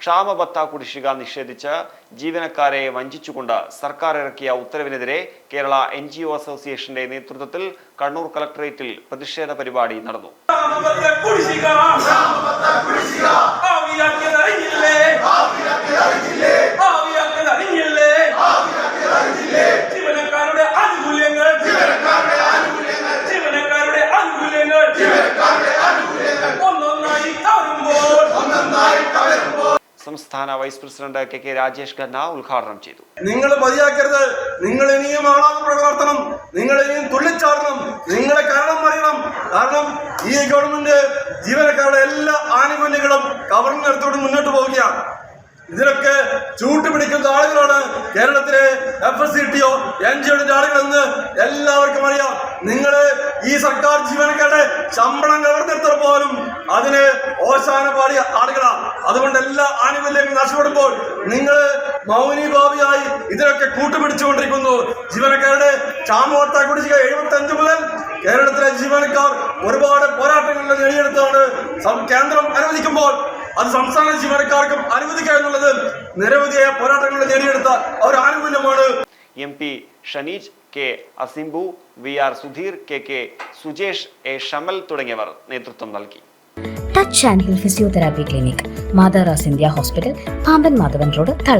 ക്ഷാമബത്ത കുടിശ്ശിക നിഷേധിച്ച് ജീവനക്കാരെ വഞ്ചിച്ചുകൊണ്ട് സർക്കാർ ഇറക്കിയ ഉത്തരവിനെതിരെ കേരള എൻ ജി അസോസിയേഷന്റെ നേതൃത്വത്തിൽ കണ്ണൂർ കളക്ടറേറ്റിൽ പ്രതിഷേധ പരിപാടി നടന്നു. സംസ്ഥാന vice president K K Rajesh Khanna ഉദ്ഘാടനം ചെയ്തു. നിങ്ങൾ മതിയാക്കരുത്. നിങ്ങൾ ഇനിയും ആളാകെ പ്രവർത്തനം. നിങ്ങൾ ഇനിയും തുള്ളിച്ചാടണം. നിങ്ങളെ കാരണം അറിയണം കാരണം ഈ ഗവൺമെന്റ് ജീവനക്കാരുടെ എല്ലാ ആനുകൂല്യങ്ങളും കവർന്നെടുത്തോട് മുന്നോട്ട് പോവുകയാണ്. ഇതിനൊക്കെ ചൂട്ടുപിടിക്കുന്ന ആളുകളാണ് കേരളത്തിലെ F S C T O N G ഒയുടെ ആളുകളെന്ന് എല്ലാവർക്കും അറിയാം. നിങ്ങൾ ഈ സർക്കാർ ജീവനക്കാരുടെ ശമ്പളം കവർന്നെടുത്തത് പോലും അതിന് ഓശാന പാടിയ ആളുകളാണ് അതുകൊണ്ട് എല്ലാ ആനുകൂല്യങ്ങളും നഷ്ടപ്പെടുമ്പോൾ നിങ്ങൾ മൗനീഭാവിയായി ഇതിനൊക്കെ കൂട്ടുപിടിച്ചുകൊണ്ടിരിക്കുന്നു. ജീവനക്കാരുടെ ക്ഷാമവാർത്ത കുടിശ്ശിക എഴുപത്തി അഞ്ച് മുതൽ കേരളത്തിലെ ജീവനക്കാർ ഒരുപാട് പോരാട്ടങ്ങളിൽ നേടിയെടുത്താണ് കേന്ദ്രം അനുവദിക്കുമ്പോൾ അത് സംസ്ഥാന ജീവനക്കാർക്കും അനുവദിക്കുക എന്നുള്ളത് നിരവധിയായ പോരാട്ടങ്ങളിൽ നേടിയെടുത്ത ഒരു ആനുകൂല്യമാണ്. M P Shaneej K Asimbu V R Sudheer K K Sujesh A Shamal തുടങ്ങിയവർ നേതൃത്വം നൽകി. Touch and physiotherapy clinic മാതാറാസ് India hospital Pamban Madhavan road തള